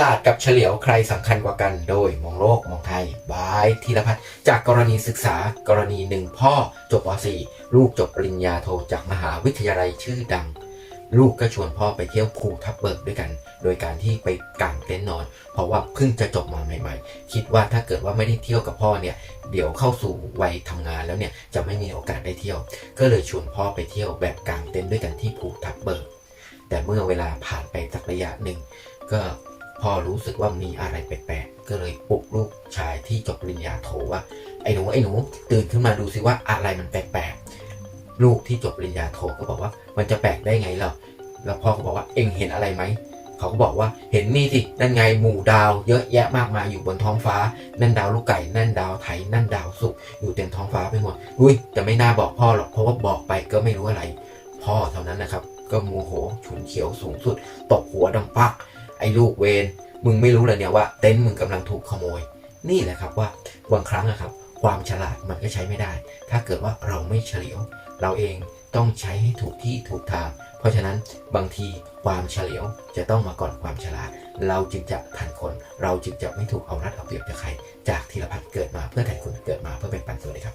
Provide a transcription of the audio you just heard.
ลาดกับเฉลียวใครสำคัญกว่ากัน โดยมองโลกมองไทยบายธีรพัฒน์จากกรณีศึกษากรณีหนึ่งพ่อจบป .4 ลูกจบปริญญาโทจากมหาวิทยาลัยชื่อดัง ลูกก็ชวนพ่อไปเที่ยวภูทับเบิกด้วยกัน โดยการที่ไปกางเต็นท์นอน เพราะว่าเพิ่งจะจบมาใหม่ ๆ คิดว่าถ้าเกิดว่าไม่ได้เที่ยวกับพ่อเนี่ยเดี๋ยวเข้าสู่วัยทำงานแล้วเนี่ยจะไม่มีโอกาสได้เที่ยว ก็เลยชวนพ่อไปเที่ยวแบบกางเต็นท์ด้วยกันที่ภูทับเบิกแต่เมื่อเวลาผ่านไปสักระยะหนึ่งก็ พอรู้สึกว่ามีอะไรแปลกๆ ก็เลยปลุกลูกชายที่จบปริญญาโทว่า ไอ้หนูไอ้หนูตื่นขึ้นมาดูสิว่าอะไรมันแปลกๆ ลูกที่จบปริญญาโทก็บอกว่า มันจะแปลกได้ไงเราแล้วพ่อก็บอกว่าเอ็งเห็นอะไรไหมเขาก็บอกว่าเห็นนี่สินั่นไงหมู่ดาว เยอะแยะมากมายอยู่บนท้องฟ้า นั่นดาวลูกไก่นั่นดาวไถนั่นดาวศุกอยู่เต็มท้องฟ้าไปหมดอุ้ยแต่ไม่น่าบอกพ่อหรอกเพราะว่าบอกไปก็ไม่รู้อะไร พ่อเท่านั้นนะครับ ก็โมโหฉุนเฉียวสูงสุดตบหัวดังปัก ไอ้ลูกเวนมึงไม่รู้เลยเนี่ยว่าเต็นท์มึงกำลังถูกขโมย นี่แหละครับว่าบางครั้งนะครับ ความฉลาดมันก็ใช้ไม่ได้ ถ้าเกิดว่าเราไม่เฉลียว เราเองต้องใช้ให้ถูกที่ถูกทาง เพราะฉะนั้นบางทีความเฉลียวจะต้องมาก่อนความฉลาด เราจึงจะทันคน เราจึงจะไม่ถูกเอารัดเอาเปรียบจากใคร จากธีรพัฒน์เกิดมาเพื่อไทยคุณเกิดมาเพื่อเป็นปันสวัสดีครับ